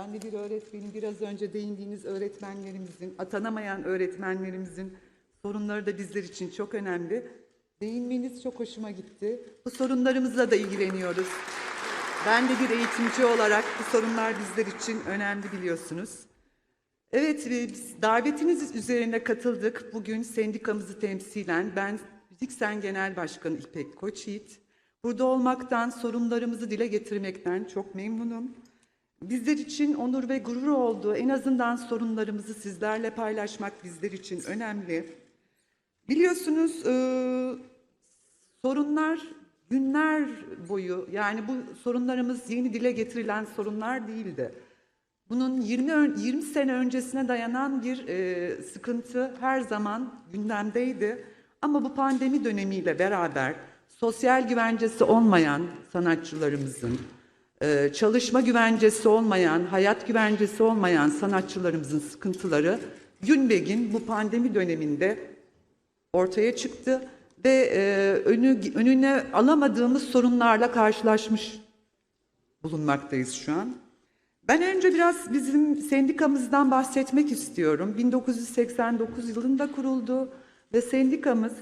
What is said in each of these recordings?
De bir öğretmenim. Biraz önce değindiğiniz öğretmenlerimizin, atanamayan öğretmenlerimizin sorunları da bizler için çok önemli. Değinmeniz çok hoşuma gitti. Bu sorunlarımızla da ilgileniyoruz. Ben de bir eğitimci olarak bu sorunlar bizler için önemli biliyorsunuz. Evet, ve biz davetiniz üzerine katıldık. Bugün sendikamızı temsilen ben Müziksen Genel Başkanı İpek Koçyiğit. Burada olmaktan, sorunlarımızı dile getirmekten çok memnunum. Bizler için onur ve gurur oldu. En azından sorunlarımızı sizlerle paylaşmak bizler için önemli. Biliyorsunuz e, sorunlar günler boyu yani bu sorunlarımız yeni dile getirilen sorunlar değildi. Bunun 20 ön- 20 sene öncesine dayanan bir e, sıkıntı her zaman gündemdeydi. Ama bu pandemi dönemiyle beraber sosyal güvencesi olmayan sanatçılarımızın, e, çalışma güvencesi olmayan, hayat güvencesi olmayan sanatçılarımızın sıkıntıları gün be gün bu pandemi döneminde ortaya çıktı ve e, önü, önüne alamadığımız sorunlarla karşılaşmış bulunmaktayız şu an. Ben önce biraz bizim sendikamızdan bahsetmek istiyorum. 1989 yılında kuruldu ve sendikamız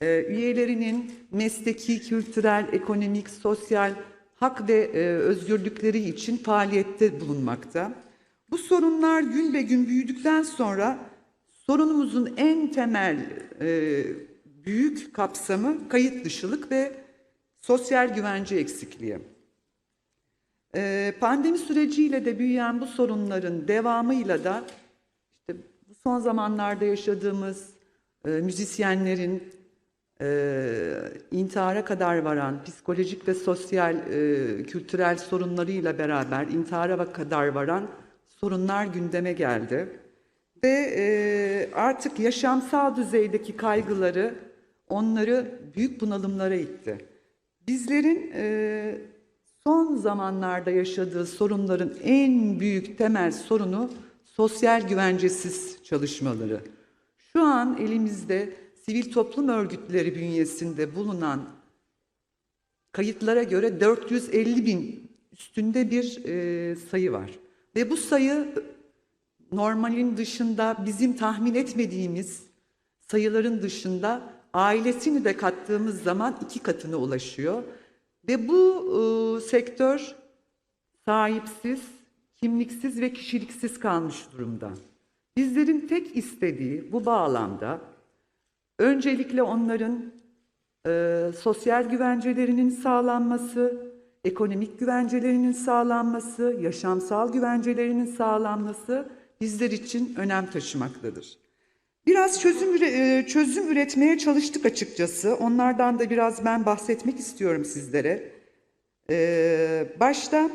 e, üyelerinin mesleki, kültürel, ekonomik, sosyal hak ve e, özgürlükleri için faaliyette bulunmakta. Bu sorunlar gün be gün büyüdükten sonra sorunumuzun en temel e, büyük kapsamı kayıt dışılık ve sosyal güvence eksikliği. Ee, Pandemi süreciyle de büyüyen bu sorunların devamıyla da işte son zamanlarda yaşadığımız e, müzisyenlerin e, intihara kadar varan psikolojik ve sosyal e, kültürel sorunlarıyla beraber intihara kadar varan sorunlar gündeme geldi. Ve e, artık yaşamsal düzeydeki kaygıları onları büyük bunalımlara itti. Bizlerin e, son zamanlarda yaşadığı sorunların en büyük temel sorunu sosyal güvencesiz çalışmaları. Şu an elimizde sivil toplum örgütleri bünyesinde bulunan kayıtlara göre 450 bin üstünde bir e, sayı var. Ve bu sayı normalin dışında bizim tahmin etmediğimiz sayıların dışında ailesini de kattığımız zaman iki katına ulaşıyor. Ve bu e, sektör sahipsiz, kimliksiz ve kişiliksiz kalmış durumda. Bizlerin tek istediği bu bağlamda öncelikle onların e, sosyal güvencelerinin sağlanması, ekonomik güvencelerinin sağlanması, yaşamsal güvencelerinin sağlanması bizler için önem taşımaktadır. Biraz çözüm e, çözüm üretmeye çalıştık açıkçası. Onlardan da biraz ben bahsetmek istiyorum sizlere. Ee, başta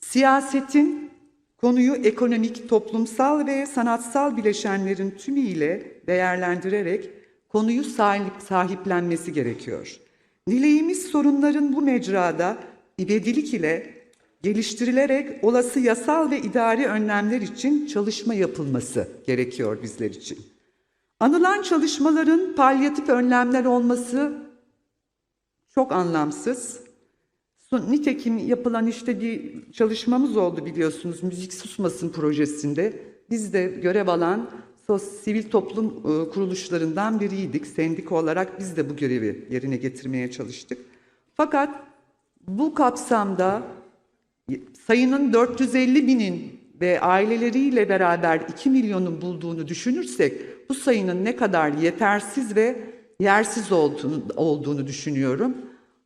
siyasetin konuyu ekonomik, toplumsal ve sanatsal bileşenlerin tümüyle değerlendirerek konuyu sahip, sahiplenmesi gerekiyor. Dileğimiz sorunların bu mecrada ivedilik ile geliştirilerek olası yasal ve idari önlemler için çalışma yapılması gerekiyor bizler için. Anılan çalışmaların palyatif önlemler olması çok anlamsız. Nitekim yapılan işte bir çalışmamız oldu biliyorsunuz Müzik Susmasın projesinde. Biz de görev alan sivil toplum e, kuruluşlarından biriydik. Sendika olarak biz de bu görevi yerine getirmeye çalıştık. Fakat bu kapsamda sayının 450 binin ve aileleriyle beraber 2 milyonun bulduğunu düşünürsek bu sayının ne kadar yetersiz ve yersiz olduğunu, olduğunu düşünüyorum.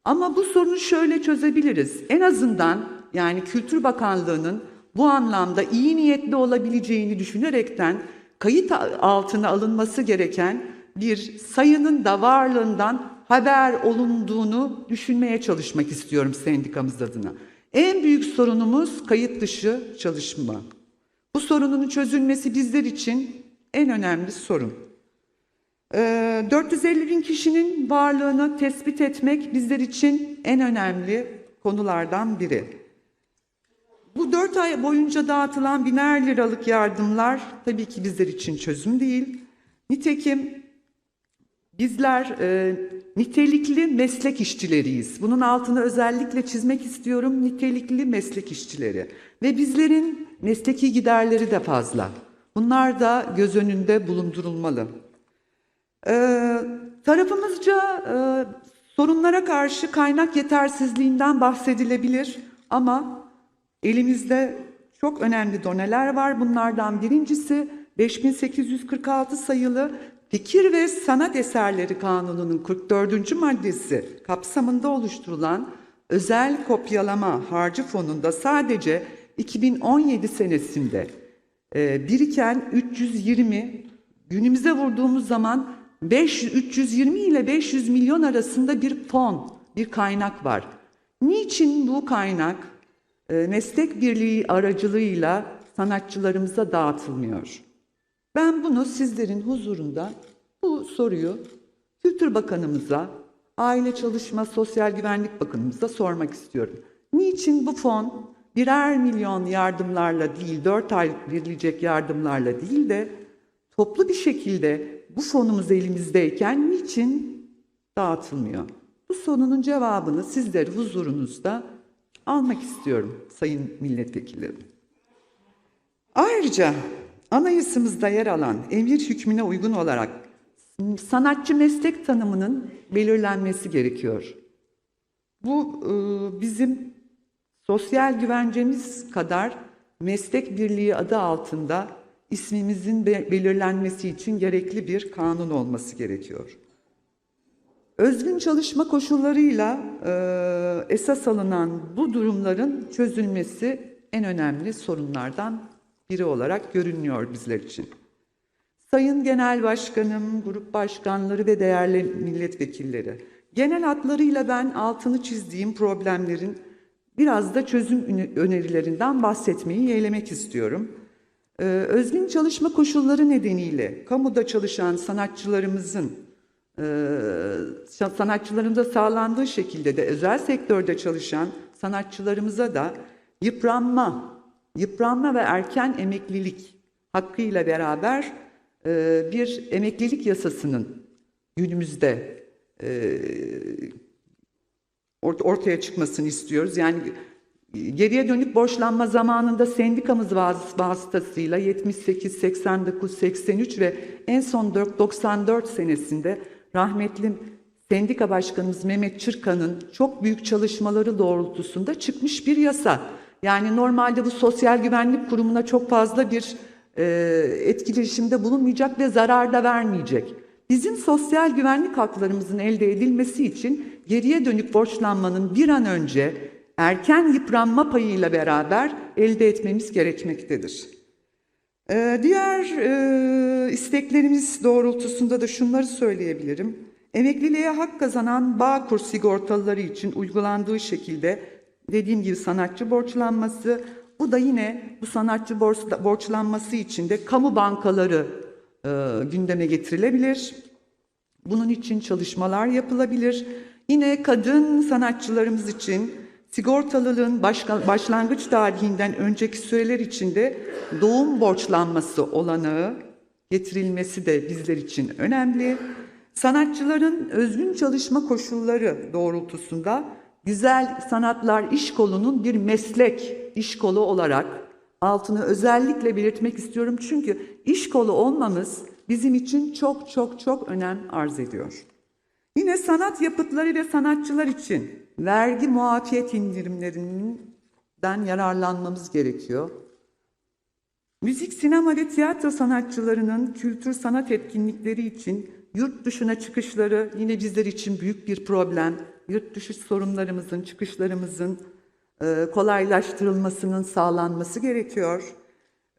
Ama bu sorunu şöyle çözebiliriz. En azından yani Kültür Bakanlığı'nın bu anlamda iyi niyetli olabileceğini düşünerekten kayıt altına alınması gereken bir sayının da varlığından haber olunduğunu düşünmeye çalışmak istiyorum sendikamız adına. En büyük sorunumuz kayıt dışı çalışma. Bu sorunun çözülmesi bizler için en önemli sorun. Ee, 450 bin kişinin varlığını tespit etmek bizler için en önemli konulardan biri. Bu dört ay boyunca dağıtılan biner liralık yardımlar tabii ki bizler için çözüm değil. Nitekim bizler e, nitelikli meslek işçileriyiz. Bunun altını özellikle çizmek istiyorum. Nitelikli meslek işçileri. Ve bizlerin mesleki giderleri de fazla. Bunlar da göz önünde bulundurulmalı. Ee, tarafımızca e, sorunlara karşı kaynak yetersizliğinden bahsedilebilir ama elimizde çok önemli doneler var. Bunlardan birincisi 5846 sayılı Fikir ve Sanat Eserleri Kanunu'nun 44. maddesi kapsamında oluşturulan özel kopyalama harcı fonunda sadece 2017 senesinde e, biriken 320 günümüze vurduğumuz zaman 500, 320 ile 500 milyon arasında bir fon, bir kaynak var. Niçin bu kaynak e, meslek birliği aracılığıyla sanatçılarımıza dağıtılmıyor? Ben bunu sizlerin huzurunda bu soruyu Kültür Bakanımıza, Aile Çalışma Sosyal Güvenlik Bakanımıza sormak istiyorum. Niçin bu fon birer milyon yardımlarla değil, dört ay verilecek yardımlarla değil de toplu bir şekilde bu fonumuz elimizdeyken niçin dağıtılmıyor? Bu sorunun cevabını sizler huzurunuzda almak istiyorum sayın milletvekillerim. Ayrıca anayasamızda yer alan emir hükmüne uygun olarak sanatçı meslek tanımının belirlenmesi gerekiyor. Bu e, bizim sosyal güvencemiz kadar meslek birliği adı altında ismimizin be- belirlenmesi için gerekli bir kanun olması gerekiyor. Özgün çalışma koşullarıyla e, esas alınan bu durumların çözülmesi en önemli sorunlardan biri olarak görünüyor bizler için. Sayın Genel Başkanım, grup başkanları ve değerli milletvekilleri, genel hatlarıyla ben altını çizdiğim problemlerin biraz da çözüm öne- önerilerinden bahsetmeyi yeğlemek istiyorum. Ee, özgün çalışma koşulları nedeniyle kamuda çalışan sanatçılarımızın e, sanatçılarımıza sağlandığı şekilde de özel sektörde çalışan sanatçılarımıza da yıpranma, yıpranma ve erken emeklilik hakkıyla beraber e, bir emeklilik yasasının günümüzde e, ort- ortaya çıkmasını istiyoruz. Yani geriye dönük borçlanma zamanında sendikamız vas- vasıtasıyla 78, 89, 83 ve en son 94 senesinde rahmetli sendika başkanımız Mehmet Çırkan'ın çok büyük çalışmaları doğrultusunda çıkmış bir yasa. Yani normalde bu Sosyal Güvenlik Kurumu'na çok fazla bir e, etkileşimde bulunmayacak ve zarar da vermeyecek. Bizim sosyal güvenlik haklarımızın elde edilmesi için geriye dönük borçlanmanın bir an önce erken yıpranma payıyla beraber elde etmemiz gerekmektedir. Ee, diğer e, isteklerimiz doğrultusunda da şunları söyleyebilirim. Emekliliğe hak kazanan Bağkur sigortalıları için uygulandığı şekilde dediğim gibi sanatçı borçlanması, bu da yine bu sanatçı borç- borçlanması için de kamu bankaları e, gündeme getirilebilir. Bunun için çalışmalar yapılabilir. Yine kadın sanatçılarımız için sigortalılığın başka, başlangıç tarihinden önceki süreler içinde doğum borçlanması olanağı getirilmesi de bizler için önemli. Sanatçıların özgün çalışma koşulları doğrultusunda güzel sanatlar iş kolunun bir meslek iş kolu olarak altını özellikle belirtmek istiyorum. Çünkü iş kolu olmamız bizim için çok çok çok önem arz ediyor. Yine sanat yapıtları ve sanatçılar için vergi muafiyet indirimlerinden yararlanmamız gerekiyor. Müzik, sinema ve tiyatro sanatçılarının kültür sanat etkinlikleri için yurt dışına çıkışları yine bizler için büyük bir problem. Yurt dışı sorunlarımızın, çıkışlarımızın e, kolaylaştırılmasının sağlanması gerekiyor.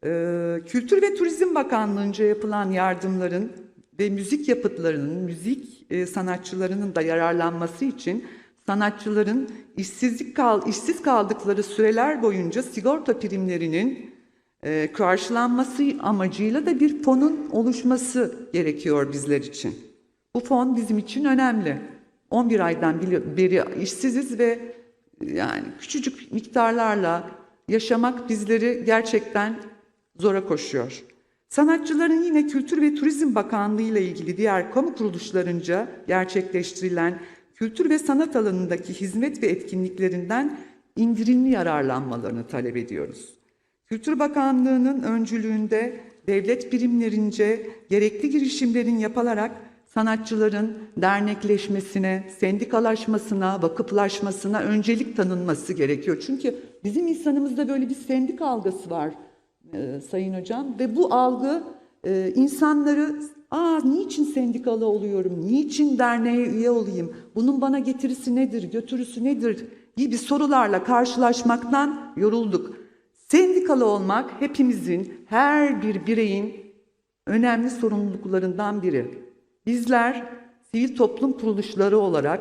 E, Kültür ve Turizm Bakanlığı'nca yapılan yardımların ve müzik yapıtlarının, müzik e, sanatçılarının da yararlanması için sanatçıların işsizlik kal işsiz kaldıkları süreler boyunca sigorta primlerinin e, karşılanması amacıyla da bir fonun oluşması gerekiyor bizler için. Bu fon bizim için önemli. 11 aydan beri işsiziz ve yani küçücük miktarlarla yaşamak bizleri gerçekten zora koşuyor. Sanatçıların yine Kültür ve Turizm Bakanlığı ile ilgili diğer kamu kuruluşlarınca gerçekleştirilen kültür ve sanat alanındaki hizmet ve etkinliklerinden indirimli yararlanmalarını talep ediyoruz. Kültür Bakanlığı'nın öncülüğünde devlet birimlerince gerekli girişimlerin yapılarak sanatçıların dernekleşmesine, sendikalaşmasına, vakıflaşmasına öncelik tanınması gerekiyor. Çünkü bizim insanımızda böyle bir sendik algısı var e, Sayın Hocam ve bu algı e, insanları Aa niçin sendikalı oluyorum? Niçin derneğe üye olayım? Bunun bana getirisi nedir? Götürüsü nedir? gibi sorularla karşılaşmaktan yorulduk. Sendikalı olmak hepimizin, her bir bireyin önemli sorumluluklarından biri. Bizler sivil toplum kuruluşları olarak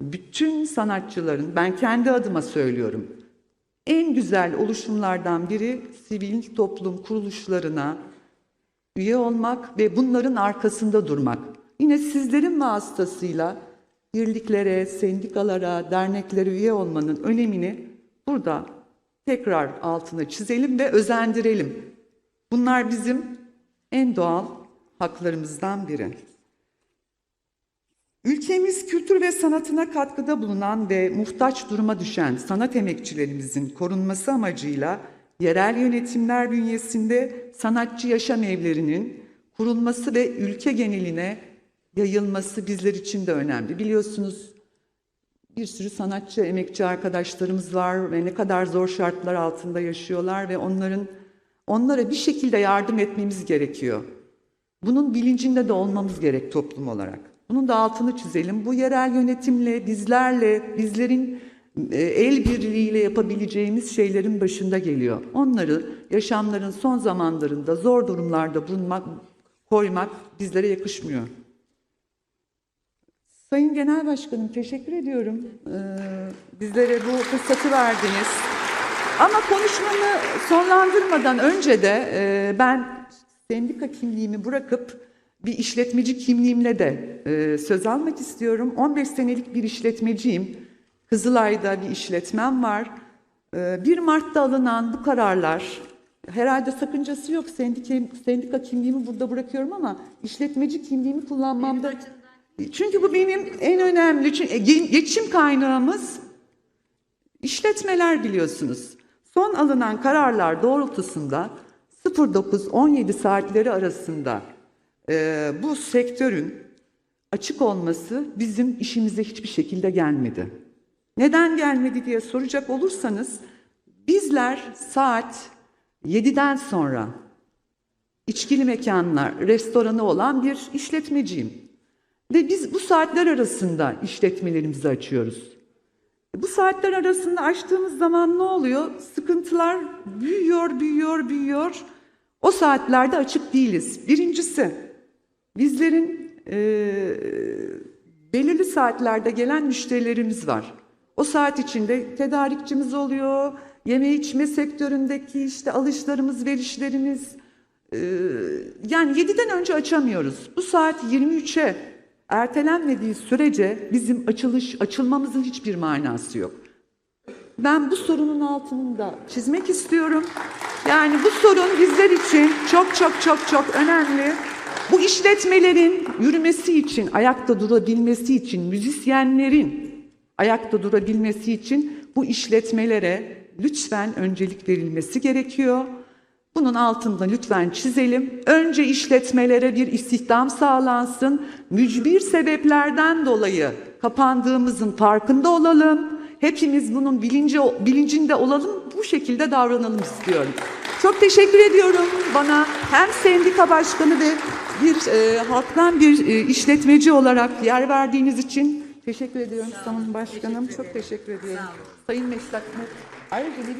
bütün sanatçıların, ben kendi adıma söylüyorum, en güzel oluşumlardan biri sivil toplum kuruluşlarına üye olmak ve bunların arkasında durmak. Yine sizlerin vasıtasıyla birliklere, sendikalara, derneklere üye olmanın önemini burada tekrar altına çizelim ve özendirelim. Bunlar bizim en doğal haklarımızdan biri. Ülkemiz kültür ve sanatına katkıda bulunan ve muhtaç duruma düşen sanat emekçilerimizin korunması amacıyla yerel yönetimler bünyesinde sanatçı yaşam evlerinin kurulması ve ülke geneline yayılması bizler için de önemli. Biliyorsunuz bir sürü sanatçı, emekçi arkadaşlarımız var ve ne kadar zor şartlar altında yaşıyorlar ve onların onlara bir şekilde yardım etmemiz gerekiyor. Bunun bilincinde de olmamız gerek toplum olarak. Bunun da altını çizelim. Bu yerel yönetimle, bizlerle, bizlerin e, el birliğiyle yapabileceğimiz şeylerin başında geliyor. Onları yaşamların son zamanlarında zor durumlarda bulunmak, koymak bizlere yakışmıyor. Sayın Genel Başkanım teşekkür ediyorum. Ee, bizlere bu fırsatı verdiniz. Ama konuşmamı sonlandırmadan önce de e, ben sendika kimliğimi bırakıp bir işletmeci kimliğimle de e, söz almak istiyorum. 15 senelik bir işletmeciyim. Kızılay'da bir işletmem var. E, 1 Mart'ta alınan bu kararlar herhalde sakıncası yok. Sendika, sendika kimliğimi burada bırakıyorum ama işletmeci kimliğimi kullanmamda çünkü bu benim en önemli çünkü e, geçim kaynağımız işletmeler biliyorsunuz. Son alınan kararlar doğrultusunda 09-17 saatleri arasında e, bu sektörün açık olması bizim işimize hiçbir şekilde gelmedi. Neden gelmedi diye soracak olursanız bizler saat 7'den sonra içkili mekanlar, restoranı olan bir işletmeciyim. Ve biz bu saatler arasında işletmelerimizi açıyoruz. Bu saatler arasında açtığımız zaman ne oluyor? Sıkıntılar büyüyor, büyüyor, büyüyor. O saatlerde açık değiliz. Birincisi, bizlerin e, belirli saatlerde gelen müşterilerimiz var. O saat içinde tedarikçimiz oluyor, yeme içme sektöründeki işte alışlarımız, verişlerimiz. E, yani 7'den önce açamıyoruz. Bu saat 23'e ertelenmediği sürece bizim açılış açılmamızın hiçbir manası yok. Ben bu sorunun altını da çizmek istiyorum. Yani bu sorun bizler için çok çok çok çok önemli. Bu işletmelerin yürümesi için, ayakta durabilmesi için, müzisyenlerin ayakta durabilmesi için bu işletmelere lütfen öncelik verilmesi gerekiyor. Bunun altında lütfen çizelim. Önce işletmelere bir istihdam sağlansın. Mücbir sebeplerden dolayı kapandığımızın farkında olalım. Hepimiz bunun bilinci, bilincinde olalım. Bu şekilde davranalım istiyorum. Çok teşekkür ediyorum bana hem sendika başkanı ve bir e, halktan bir e, işletmeci olarak yer verdiğiniz için teşekkür ediyorum Sayın Başkanım. Çok teşekkür ediyorum. Sayın Meslek. Ayrıca bir